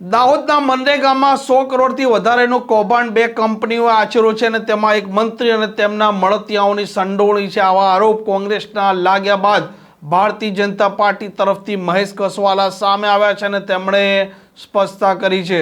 દાહોદના મનરેગામાં સો કરોડથી વધારેનું કૌભાંડ બે કંપનીઓએ આચર્યું છે અને તેમાં એક મંત્રી અને તેમના મળતિયાઓની સંડોવણી છે. આવા આરોપ કોંગ્રેસના લાગ્યા બાદ ભારતીય જનતા પાર્ટી તરફથી મહેશ કસવાલા સામે આવ્યા છે અને તેમણે સ્પષ્ટતા કરી છે.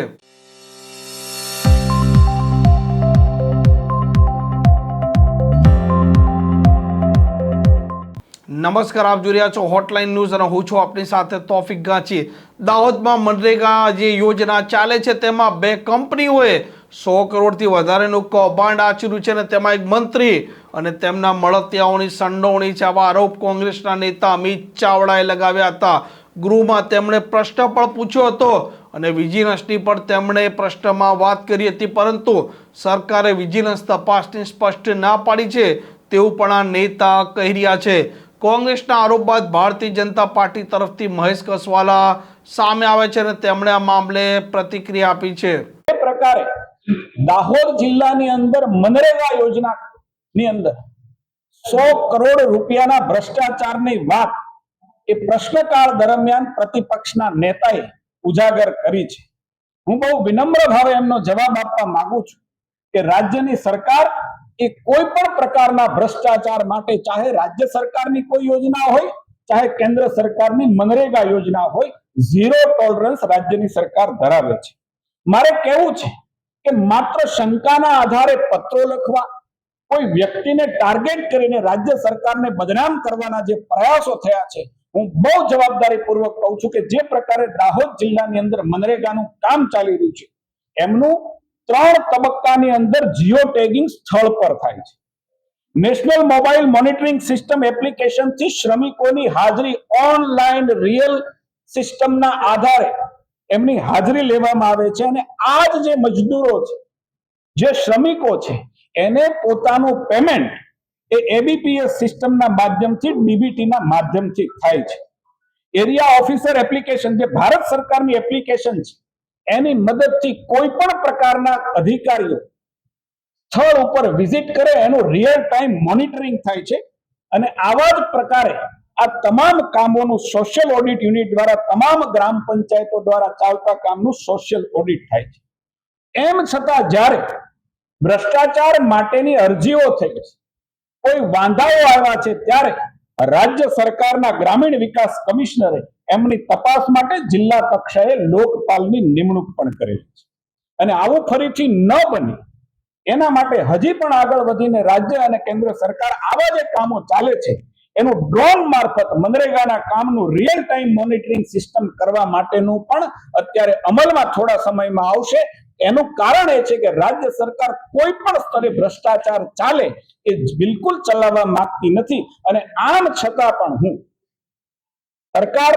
નમસ્કાર, આપ જોઈ રહ્યા છો હોટલાઇન ન્યૂઝ અને હું છું આપની સાથે તોફિક ગાંચી દાહોદમાં મનરેગા જે યોજના ચાલે છે, તેમાં બે કંપનીઓએ સો કરોડથી વધારેનું કૌભાંડ આચર્યું છે અને તેમાં એક મંત્રી અને તેમના મળતિયાઓની સંડોવણી છે. આવા આરોપ કોંગ્રેસના નેતા અમિત ચાવડાએ લગાવ્યા હતા. ગૃહમાં તેમણે પ્રશ્ન પણ પૂછ્યો હતો અને વિજિલન્સની પણ તેમણે પ્રશ્નમાં વાત કરી હતી, પરંતુ સરકારે વિજિલન્સ તપાસની સ્પષ્ટ ના પાડી છે તેવું પણ આ નેતા કહી રહ્યા છે. કોંગ્રેસના આરોપ બાદ ભારતીય જનતા પાર્ટી તરફથી મહેશ કસવાલા સામે આવે છે અને તેમણે આ મામલે પ્રતિક્રિયા આપી છે. એ પ્રકારે દાહોદ જિલ્લાની અંદર મનરેગા યોજના ની અંદર સો કરોડ રૂપિયાના ભ્રષ્ટાચારની વાત એ પ્રશ્નકાળ દરમિયાન પ્રતિપક્ષના નેતાએ ઉજાગર કરી છે. હું બહુ વિનમ્ર ભાવે એમનો જવાબ આપવા માંગુ છું કે રાજ્યની સરકાર એ કોઈ પણ પ્રકારના ભ્રષ્ટાચાર માટે ચાહે રાજ્ય સરકારની કોઈ યોજના હોય, ચાહે કેન્દ્ર સરકારની મનરેગા યોજના હોય, ઝીરો ટોલરન્સ રાજ્યની સરકાર ધરાવે છે. મારે કેવું છે કે માત્ર શંકાના આધારે પત્રો લખવા, કોઈ વ્યક્તિને ટાર્ગેટ કરીને રાજ્ય સરકારને બદનામ કરવાના જે પ્રયાસો થયા છે, હું બહુ જવાબદારી પૂર્વક કહું છું કે જે પ્રકારે દાહોદ જિલ્લાની અંદર મનરેગાનું કામ ચાલી રહ્યું છે, એમનું ત્રણ તબક્કાની અંદર જીઓ ટેગિંગ સ્થળ પર થાય છે. નેશનલ મોબાઈલ મોનિટરિંગ સિસ્ટમ એપ્લિકેશનથી શ્રમિકોની હાજરી ઓનલાઈન રિયલ સિસ્ટમના આધારે એમની હાજરી લેવામાં આવે છે અને આ જે મજદૂરો છે, જે શ્રમિકો છે, એને પોતાનું પેમેન્ટ એ એબીપીએસ સિસ્ટમના માધ્યમથી ડીબીટીના માધ્યમથી થાય છે. એરિયા ઓફિસર એપ્લિકેશન જે ભારત સરકારની એપ્લિકેશન છે એની મદદથી કોઈ પણ પ્રકારના અધિકારીઓ સ્થળ ઉપર વિઝિટ કરે, એનું રિયલ ટાઈમ મોનિટરિંગ થાય છે. અને આવા જ પ્રકારે આ તમામ કામોનું સોશિયલ ઓડિટ યુનિટ દ્વારા, તમામ ગ્રામ પંચાયતો દ્વારા ચાલતા કામનું સોશિયલ ઓડિટ થાય છે. એમ છતાં જ્યારે ભ્રષ્ટાચાર માટેની અરજીઓ થઈ છે કોઈ વાંધાઓ આવ્યા છે, ત્યારે રાજ્ય સરકારના ગ્રામીણ વિકાસ કમિશનરે એમની તપાસ માટે જિલ્લા કક્ષાએ લોકપાલની નિમણૂક પણ કરેલી છે. અને આવું ફરીથી ન બને, એના માટે હજી પણ આગળ વધીને રાજ્ય અને કેન્દ્ર સરકાર આવા જે કામો ચાલે છે, એનું ડ્રોન મારફત મનરેગાના કામનું રિયલ ટાઈમ મોનિટરિંગ સિસ્ટમ કરવા માટેનું પણ અત્યારે અમલમાં થોડા સમયમાં આવશે. એનું કારણ એ છે કે રાજ્ય સરકાર કોઈ પણ સ્તરે ભ્રષ્ટાચાર ચાલે એ બિલકુલ ચલાવવા માંગતી નથી. અને આમ છતાં પણ હું સરકાર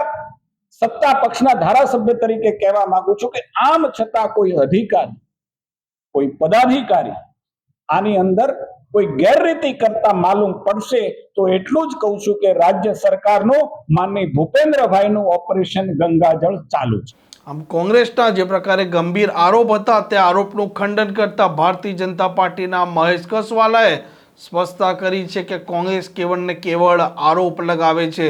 સત્તા પક્ષના ધારાસભ્ય તરીકે કહેવા માંગુ છું કે આમ છતાં કોઈ અધિકારી, કોઈ પદાધિકારી આની અંદર કોઈ ગેરરીતિ કરતા માલુમ પડશે તો એટલું જ કહું છું કે રાજ્ય સરકારનું, માનની ભૂપેન્દ્રભાઈનું ઓપરેશન ગંગાજળ ચાલુ છે. આમ કોંગ્રેસના જે પ્રકારે ગંભીર આરોપ હતા, તે આરોપનું ખંડન કરતા ભારતીય જનતા પાર્ટીના મહેશ કસવાલાએ સ્પષ્ટતા કરી છે કે કોંગ્રેસ કેવળ ને કેવળ આરોપ લગાવે છે.